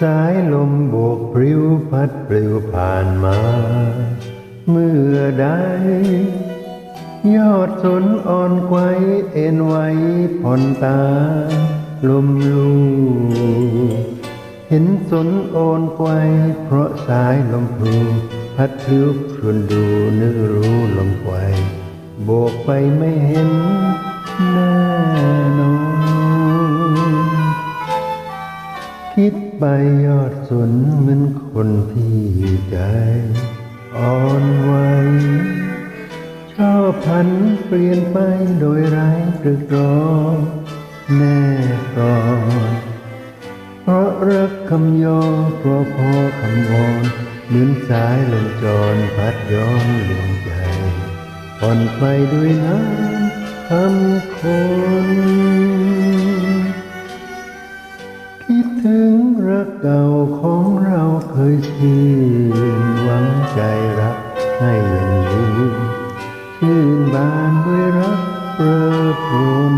สายลมโบกพริ้วพัดปลิวผ่านมา เมื่อใด ยอดสนอ่อนไกวเอ็นไว้ผ่อนตา ลมลูเห็นสนอ่อนไกวเพราะสายลมพลูพัดพลิวชวนดูนึกรู้ลมไกวโบกไปไม่เห็นแน่นอนคิด ไปยอดสนเหมือนคนที่ใจอ่อนไหวชอบพันเปลี่ยนไปโดยไร้ตรึกรองแน่ก่อนเพราะรักคำยอเพราะพอคำวอนเหมือนสายลมจรพัดย้อนลวงใจผ่อนไปด้วยน้ำคำคนคิ ของเราเคยชื่นหวังใจรักให้ยังยืนชื่นบานด้วยรักเปรอพรม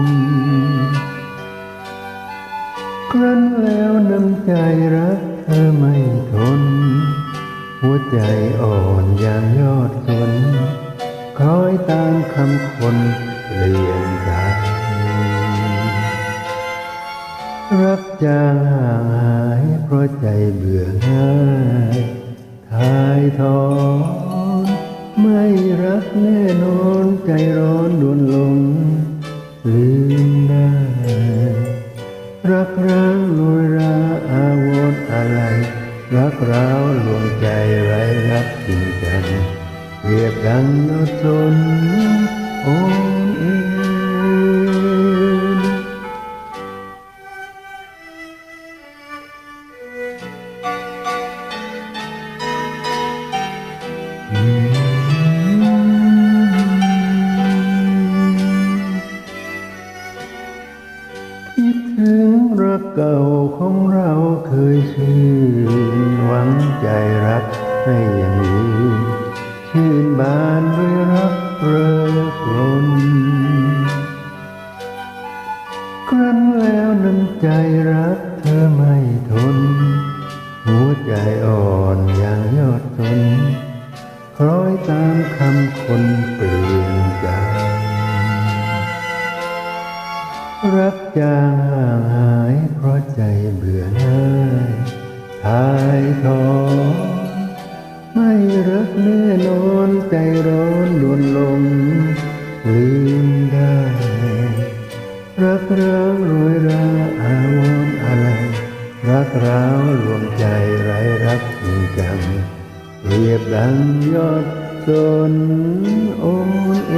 ครั้นแล้วน้ำใจรักเธอไม่ทน หัวใจอ่อนอย่างยอดสนคอยตามคำคน รักจางห่างหาย เพราะใจเบื่อง่ายทายทอนไม่รักแน่นอนใจร้อนดวนลงลืมได้รักร้างลอยราอาวรณ์อะไร รักร้าวลวงใจไร้รักจริงจังเรียบดังยอดทนโอ ถึงรักเก่าของเราเคยชื่นหวังใจรักให้ยังยืนชื่นบานด้วยรักเริกรนครั้นแล้วน้ำใจรักเธอไม่ทน หัวใจอ่อนอย่างยอดทนคล้อยตามคำคนเปลี่ยนใจรักจาง ใจร้อนดวนลงลืมได้ รักร้างรวยราอาวรอะไร รักร้าวรวงใจไร้รักจริงจังเรียบดังยอดสนโอนเอ